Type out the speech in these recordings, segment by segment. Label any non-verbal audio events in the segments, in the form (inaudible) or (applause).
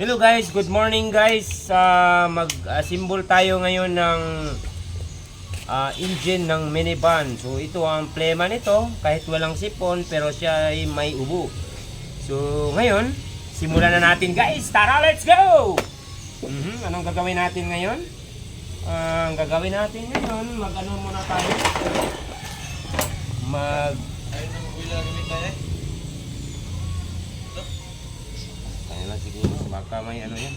Hello guys, good morning guys. Ah, mag-symbol tayo ngayon ng ah, engine ng minivan. So ito ang plema nito, kahit walang sipon pero siya ay may ubo. So ngayon, simulan na natin guys. Tara, let's go! Mhm, Anong gagawin natin ngayon? Ah, ang gagawin natin ngayon, mag-ano muna tayo? Mag... Ayun ang wheel tayo eh. Kaya lang siguro, baka may ano yan.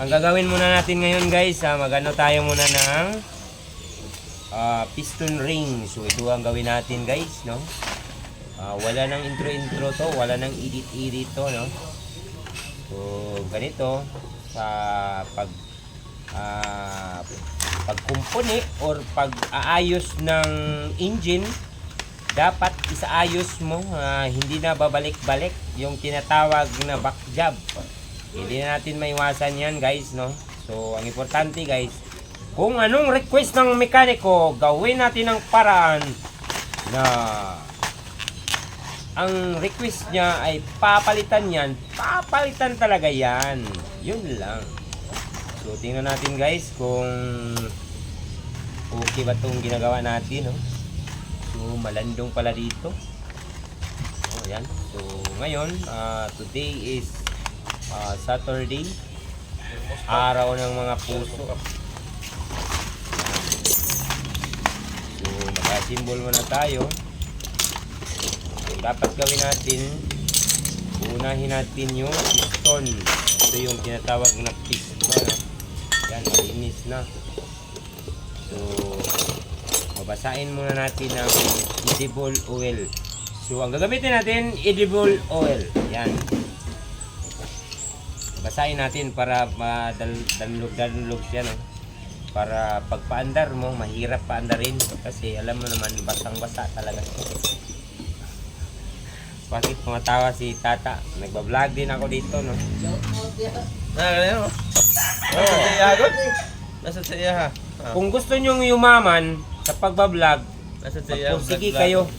Ang gagawin muna natin ngayon guys, ah, magano tayo muna ng ah, piston ring. So ito ang gawin natin guys, no? Ah, wala nang intro-intro to, wala nang edit-edit to, no? So ganito sa pag ah, pagkumpuni or pag-aayos ng engine dapat isaayos mo ah, hindi na babalik-balik yung tinatawag na back job. Hindi na natin maiwasan yan guys no? So ang importante guys kung anong request ng mekaniko gawin natin ang paraan na ang request niya ay papalitan yan. Papalitan talaga yan. Yun lang. So tingnan natin guys kung okay ba itong ginagawa natin no So, malandong pala dito. Oh, yan. So, ngayon, ah, today is ah, Saturday. Araw ng mga puso. So, makasimbol muna tayo. So, dapat gawin natin, unahin natin yung piston. Ito yung tinatawag na piston. Yan, malinis na. So, babasahin muna natin ang edible oil. So, ang gagamitin natin, edible oil. Yan. Basahin natin para madalog-dalog siya, no? Para pagpaandar mo, mahirap paandarin. Kasi alam mo naman, basang-basa talaga. Bakit tumatawa si Tata? Nagbablog din ako dito, no? Ah, ganyan oh. Nasa sa iya agad? Nasa sa iya ha. Kung gusto nyong yumaman sa pagbablog, vlog, kayo.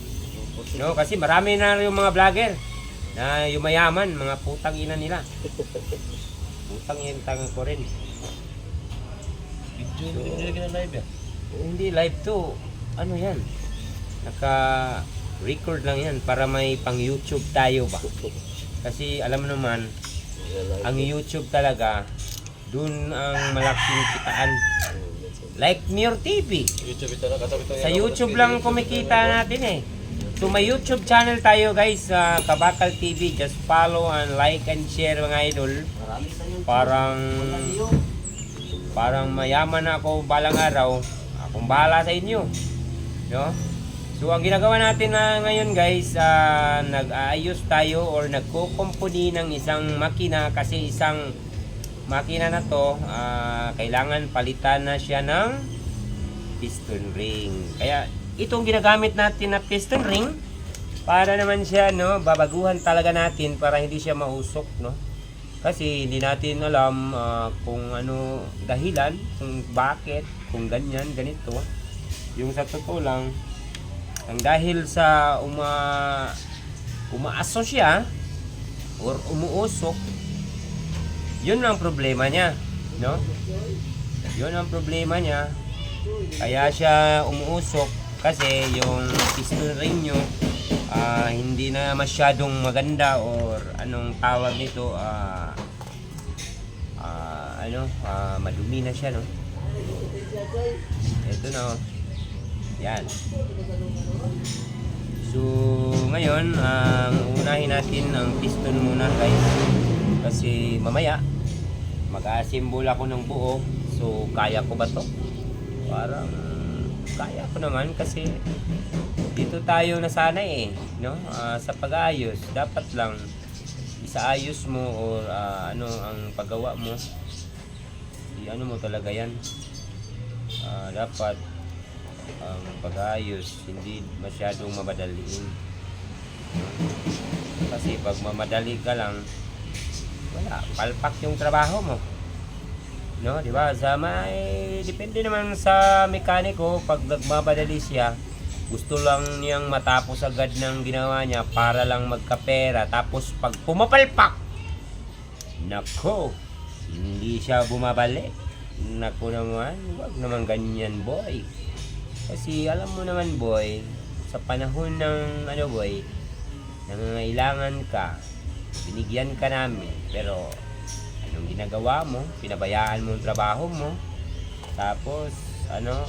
No, kasi marami na yung mga vlogger na yumayaman, mga putang ina nila. (laughs) Putang ina ko rin. Video, video lagi na live yan. Hindi live to. Ano yan? Naka record lang yan para may pang YouTube tayo ba. Kasi alam mo naman, ang YouTube talaga, dun ang malaking kitaan. Like Mir TV. YouTube ito na. Sa YouTube lang kumikita natin eh. So may YouTube channel tayo guys sa Kabakal TV. Just follow and like and share mga idol. Parang parang mayaman ako balang araw. Akong bahala sa inyo. No? So ang ginagawa natin na ngayon guys, ah, nag-aayos tayo or nagko-company ng isang makina kasi isang makina na to, kailangan palitan na siya ng piston ring. Kaya itong ginagamit natin na piston ring para naman siya no, babaguhan talaga natin para hindi siya mausok no. Kasi hindi natin alam ah, kung ano dahilan, kung bakit, kung ganyan, ganito. Yung sa totoo lang, ang dahil sa uma umaaso siya or umuusok, yun ang problema niya, no? Yun ang problema niya. Kaya siya umuusok kasi yung piston ring nyo ah, hindi na masyadong maganda or anong tawag nito ah ah, ano ah, madumi na siya no ito na oh. yan so ngayon ang unahin natin ang piston muna guys kasi mamaya mag-assemble ako ng buo. So kaya ko ba to? Parang kaya ko naman kasi dito tayo nasanay eh no? Ah, sa pag-ayos dapat lang isaayos mo or ah, ano ang paggawa mo. I ano mo talaga yan. Ah, dapat ang pag-ayos hindi masyadong mamadaliin kasi pag mamadali ka lang wala palpak yung trabaho mo No, di ba? Sa may depende naman sa mekaniko pag nagmamadali siya, gusto lang niyang matapos agad ng ginawa niya para lang magkapera. Tapos pag pumapalpak, Nako, hindi siya bumabalik. Nako naman, wag naman ganyan boy. Kasi alam mo naman boy, sa panahon ng ano boy, nangangailangan ka, binigyan ka namin, pero anong ginagawa mo? Pinabayaan mo ang trabaho mo. Tapos, ano,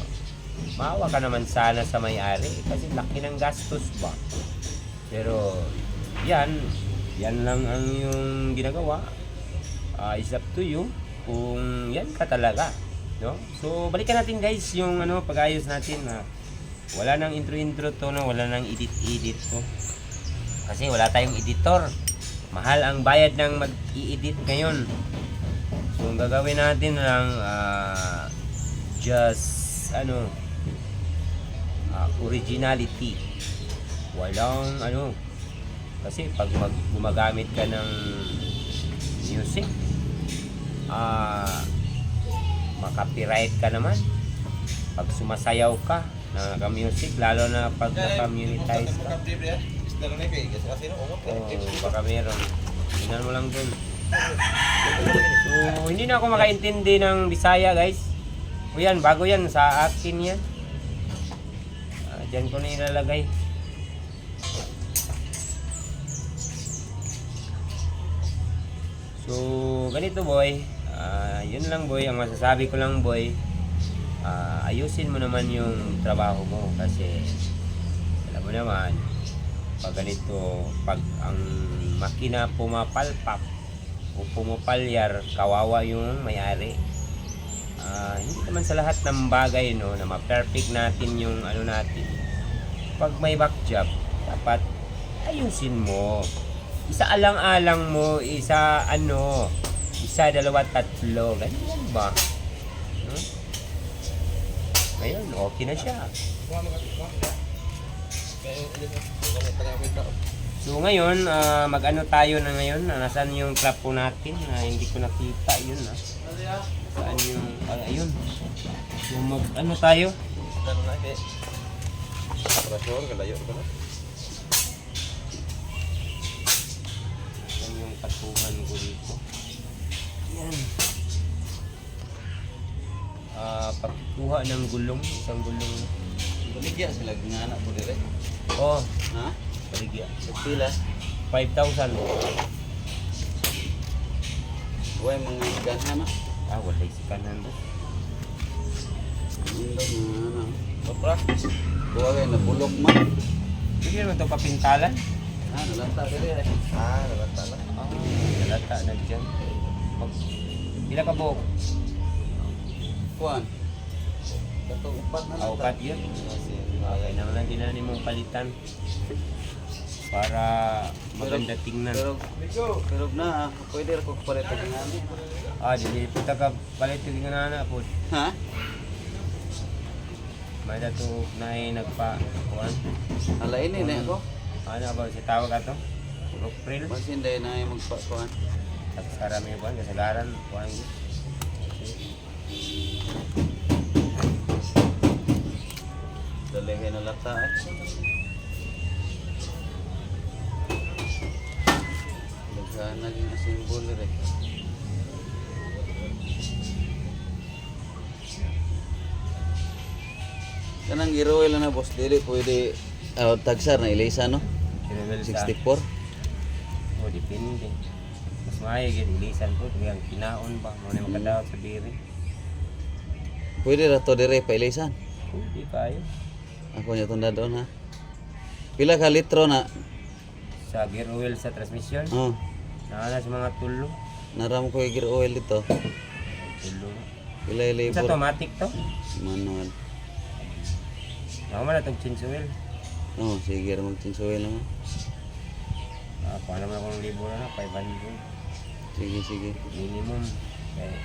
maawa ka naman sana sa may-ari kasi laki ng gastos ba. Pero, yan, yan lang ang yung ginagawa. Ah, it's up to you kung yan ka talaga. No? So, balikan natin guys yung ano, pag-ayos natin na wala nang intro-intro to, no? wala nang edit-edit to. Kasi wala tayong editor. Mahal ang bayad ng mag-i-edit ngayon. So, ang gagawin natin lang, ah, just, ano, ah, originality. Walang, ano, kasi pag mag, gumagamit ka ng music, ah, makapiright ka naman. Pag sumasayaw ka, naka-music, lalo na pag naka-monetize ka. Oh, baka meron. Tingnan mo lang dun. So, hindi na ako makaintindi ng Bisaya, guys. O yan, bago yan, sa akin yan. Ah, Diyan ko na ilalagay. So, ganito boy. Ah, yun lang boy. Ang masasabi ko lang boy. ah, ayusin mo naman yung trabaho mo kasi alam mo naman pag ganito pag ang makina pumapalpak o pumapalyar kawawa yung may-ari. Ah, hindi naman sa lahat ng bagay no na ma-perfect natin yung ano natin. Pag may back job dapat ayusin mo. Isa alang-alang mo isa ano isa dalawa tatlo. Ganyan ba? No? ngayon okay na siya So ngayon, ah, mag-ano tayo na ngayon? Ah, Nasaan yung clap po natin? na hindi ko nakita yun ah. Saan yung, ah, ayun. So mag-ano tayo? Saan yung patungan ko dito? Yan. Ah, pagkuha ng gulong, isang gulong. Baligya sila nga po dire. Oh, Ha? baligya. Pila. 5,000. Huwag mga ganhan na. Ah, wala si kanan doon. Indo na na. Kapra. Huwag na bulok man. Hindi naman ito papintalan. Ah, nalanta dire. Ah, nalanta na. Ah, nalata na dyan. Mag, pila ka buhok? Kuan. Upat na Ah, upat yun. Okay naman lang din na mong palitan. Para maganda tingnan. Pero pero na pwede ra ko pareto nga ani. Ah, di punta ka palit yung nga na po. Ha? May dato na ay nagpa kuan. Ala ini na ako. Ano ba si tawag ato? April. Basin day na ay magpa kuan. At karami kuan kasagaran kuan. Kanang giroel na boss dili pwede uh, tagsar na ilisa no? Level sa 64. Oh, depende. Mas maayo gid ilisan po kaya kinaon ba mo na makadaot sa diri. Pwede ra to dire pa ilisan. Hindi kayo. Ako niya tunda doon ha. Pila ka litro na? Sa gear oil sa transmission. Oh, Naana sa mga tulo. naram ko yung gear oil dito. Tulo. Pila Sa automatic to. Manual. Ako man itong change oil. Oh, sige ra mag-change oil naman. Ah, kung naman akong libo na, 500. Sige, sige. Minimum. Okay.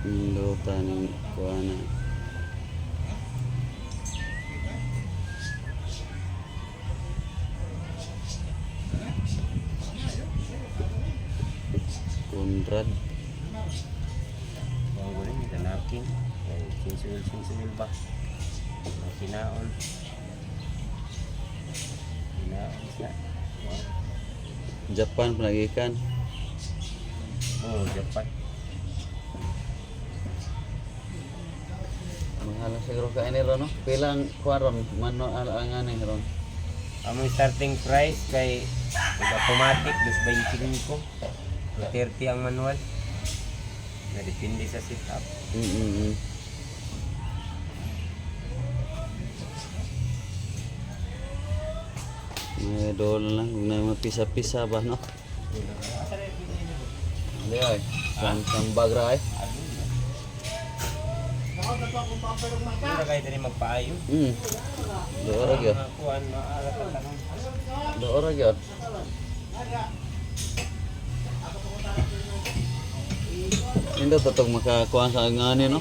Pindutan ng kuana. Konrad. Change oil ba? Sinaon. Sinaon sa. Japan panagikan. Oh, Japan. Mahal siguro ka ini ron no. Pilang kuaron mano ang ani ron. Ang starting price kay automatic, dos 25. 30 ang manual. Nadepende sa setup. Mm -mm. May dol lang kung na mapisa-pisa ba no. Hindi ay. San bagra ay. Mura kayo din magpaayo. Hmm. Do ora gyud. Mga kuhan, maalat ang tanong. Do ora gyud. Hindi totog makakuha sa ngani no.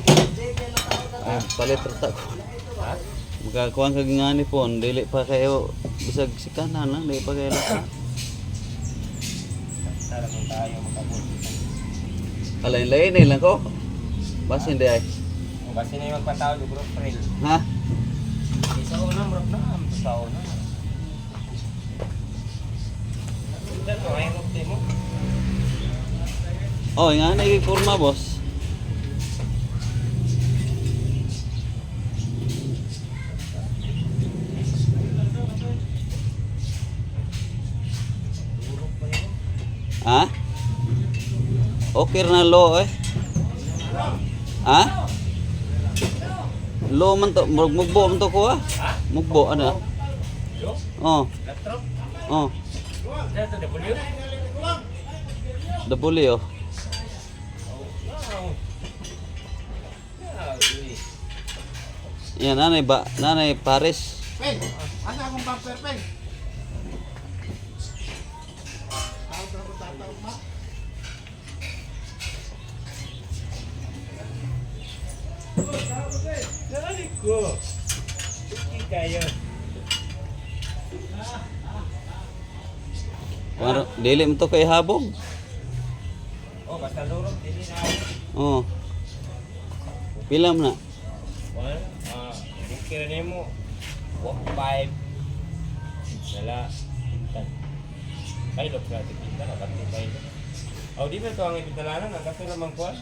Ay, palit rata ko. Ha? Makakuha ka ngani po, dili pa kayo bisag sikanan lang, dili pa kayo lasa. Sara kung tayo makabot. Alain-lain lang ko. Bas hindi ay. Kung kasi na yung magpatawag ng group friend. Ha? Isa ko na, bro na. Sa una. Ay. Oh, nga na kurma boss. Okay na lo eh. Ha? Lo man to, mugbo man to ko ah. Mugbo ano? Oh, oh. W. Dabuli oh. Yan nanay ba, nanay Paris. Pen, asa akong bumper, Pen? Ko. Hindi kayo. Ano, dili mo to kay habog. Oh, basta lurot. Dili na. Oh. Pila na? One, ah, yung kira mo. Walk five. Wala. Tan. Kailo sa ating kita. Nakapit kailo. Oh, di ba ito ang ipitalanan? Ang kaso naman kuhan.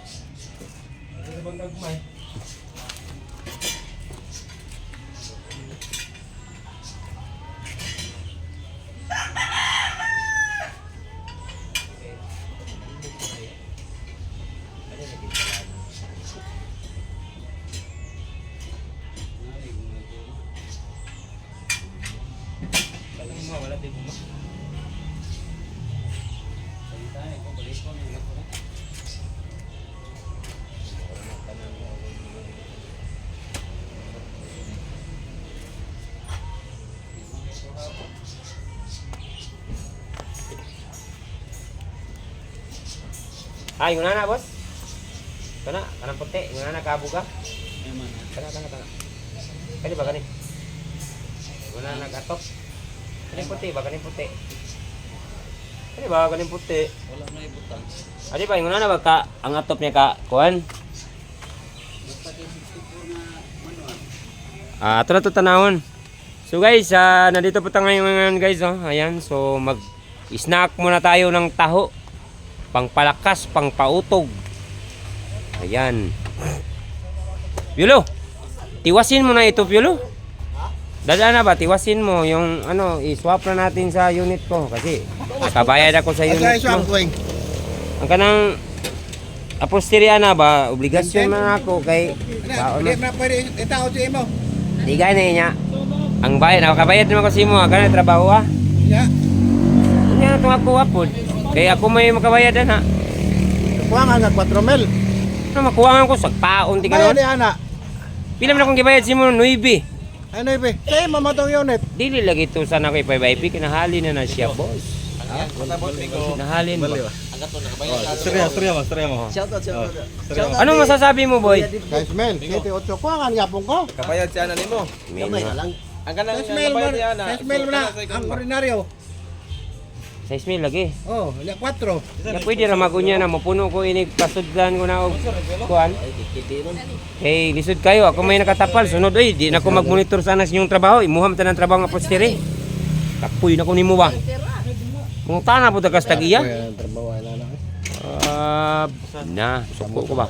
Ito na bang gagmay? Ay, yung nana, boss. Kana, kanang puti. Yung nana, kabuga. Kana, kana, kana. Kani ba, kani? Yung nana, katok. Kani puti ba, kani puti. Kani ba, kani puti. Wala na ibutang. Adi ba, yung nana ba ka, ang atop niya ka, kuhan? Ah, ato na to tanawon. So guys, ah, nandito po tayo ngayon guys, oh. Ayan, so mag snack muna tayo ng taho. Pangpalakas, pangpautog. Ayan. Piolo, tiwasin mo na ito, Piolo. Dadaan na ba? Tiwasin mo yung ano, i-swap na natin sa unit ko kasi kabayad ako sa unit ko. Ang kanang aposterya na ba? Obligasyon man ako kay Ano, baon hindi na. na itao sa imo. Di gaya na niya. Ang bayad, ako kabayad naman kasi mo, kana trabaho ah. Ya. Hindi na itong ako apod. Kaya ako may makabayadan ha. Kuha nga nga 4 mil. Ano makuha ko sa paon Bayad kanon. di ana. Pila man akong gibayad si mo 9. Ano ibe? Sa imo mo tong unit. Dili lagi to sana kay 5IP kinahali na na siya boss. Nahalin ba? Storya, storya mo, storya mo. Anong masasabi mo boy? 6 mil, 7 8. Kuha nga yapon ko. Kapayad si ana nimo. Gamay Ang kanang 6 mil mo, 6 mil mo na ang ordinaryo. 6 mil lagi. Oh, nya 4. Ya pwede ra magunya na mapuno ko ini pasudlan ko na og kuan. Hey, lisod kayo ako may nakatapal sunod oy di na ko magmonitor sana sa inyong trabaho. Imuham ta ng trabaho nga postire. Kapoy na ko nimo ba. Mong tana po ta kas tagiya. Trabaho na na. Ah, na, suko ko ba?